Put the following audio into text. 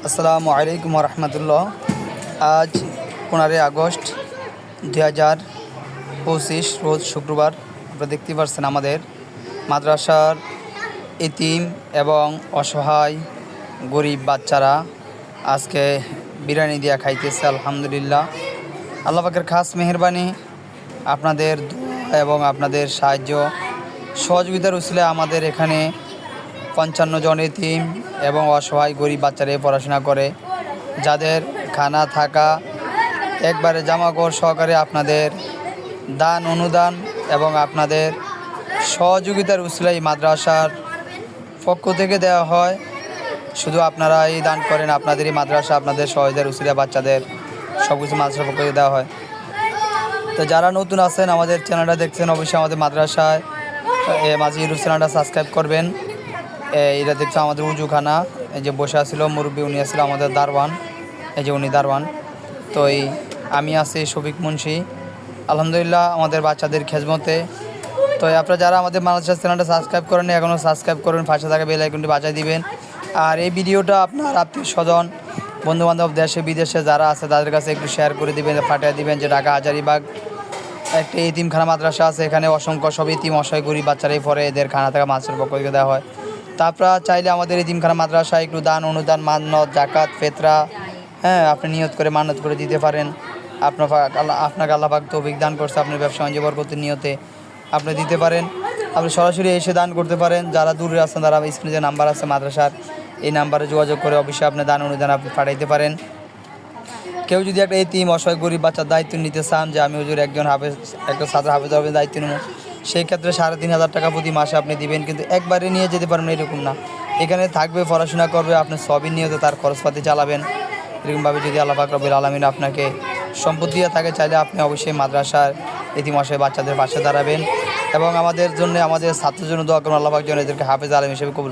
আসসালামু আলাইকুম রহমতুল্লাহ আজ পনেরোই আগস্ট দুই হাজার পঁচিশ রোজ শুক্রবার, আপনারা দেখতে পাচ্ছেন আমাদের মাদ্রাসার এতিম এবং অসহায় গরিব বাচ্চারা আজকে বিরিয়ানি দিয়া খাইতেছে, আলহামদুলিল্লাহ। আল্লাহ পাকের খাস মেহরবানি, আপনাদের এবং আপনাদের সাহায্য সহযোগিতার উসিলে আমাদের এখানে পঞ্চান্ন জন এতিম এবং অসহায় গরিব বাচ্চারা পড়াশোনা করে। যাদের খানা থাকা, একবারে জামাকর সহকারে আপনাদের দান, অনুদান এবং আপনাদের সহযোগিতার উসিলাই মাদ্রাসার পক্ষ থেকে দেওয়া হয়। শুধু আপনারা এই দান করেন, আপনাদেরই মাদ্রাসা, আপনাদের সহজের উসিলা বাচ্চাদের সব কিছু মাদ্রাসার পক্ষ থেকে দেওয়া হয়। তো যারা নতুন আছেন, আমাদের চ্যানেলটা দেখছেন, অবশ্যই আমাদের মাদ্রাসায় মাঝি ইউটিউব চ্যানেলটা সাবস্ক্রাইব করবেন। এটা দেখছ আমাদের উজুখানা। এই যে বসে আছিল মুরব্বী উনি আসছিল আমাদের দারওয়ান এই যে উনি দারওয়ান তো এই আমি আছি শফিক মুন্সি। আলহামদুলিল্লাহ আমাদের বাচ্চাদের খেজমতে। তো আপনারা যারা আমাদের মাদ্রাসা চ্যানেলটা সাবস্ক্রাইব করেন এখনও সাবস্ক্রাইব করবেন পাশে থাকা বেল আইকনটি বাজায় দিবেন। আর এই ভিডিওটা আপনার আত্মীয় স্বজন, বন্ধুবান্ধব দেশে, বিদেশে যারা আছে, তাদের কাছে একটু শেয়ার করে দিবেন ফাটিয়ে দিবেন যে ঢাকা হাজারিবাগ একটা ইতিমখানা মাদ্রাসা আছে, এখানে অসংখ্য সব ইতিম অসহায় গরিব বাচ্চারাই পরে এদের খানা থেকে মাছের পক্ষ থেকে দেওয়া হয়। তা আপনারা চাইলে আমাদের ইতিমখানা মাদ্রাসায় একটু দান, অনুদান মান্নত জাকাত, ফেতরা হ্যাঁ আপনি নিয়ত করে মানত করে দিতে পারেন। আপনার আপনাকে আল্লাহাক তৌফিক দান করছে আপনার ব্যবসা বাণিজ্য বরকতের নিয়তে। আপনি দিতে পারেন। আপনি সরাসরি এসে দান করতে পারেন। যারা দূরে আছেন, তারা স্ক্রিনে যে নাম্বার আছে মাদ্রাসার, এই নাম্বারে যোগাযোগ করে অবশ্যই আপনি দান, অনুদান আপনি পাঠাইতে পারেন। কেউ যদি একটা এতিম, অসহায়, গরিব বাচ্চার দায়িত্ব নিতে চান, যে আমি হুজুর একজন হাফেজ একটা ছাত্র হাফেজ হবে দায়িত্ব নেব। সেই ক্ষেত্রে সাড়ে তিন হাজার টাকা প্রতি মাসে আপনি দিবেন, কিন্তু একবারে নিয়ে যেতে পারবেন এরকম না। এখানে থাকবে, পড়াশোনা করবে, আপনি সবই নিয়ে তার খরচপাতি চালাবেন। এরকমভাবে যদি আল্লাহ ফাকরবিল আলমিন আপনাকে সম্পদ দিয়ে থাকে, চাইলে আপনি অবশ্যই মাদ্রাসার ইতিমাসে বাচ্চাদের পাশে দাঁড়াবেন। এবং আমাদের জন্য, আমাদের ছাত্রের জন্য দোয়া করুন, আল্লাহ যেন এদেরকে হাফেজ আলম হিসেবে কবুল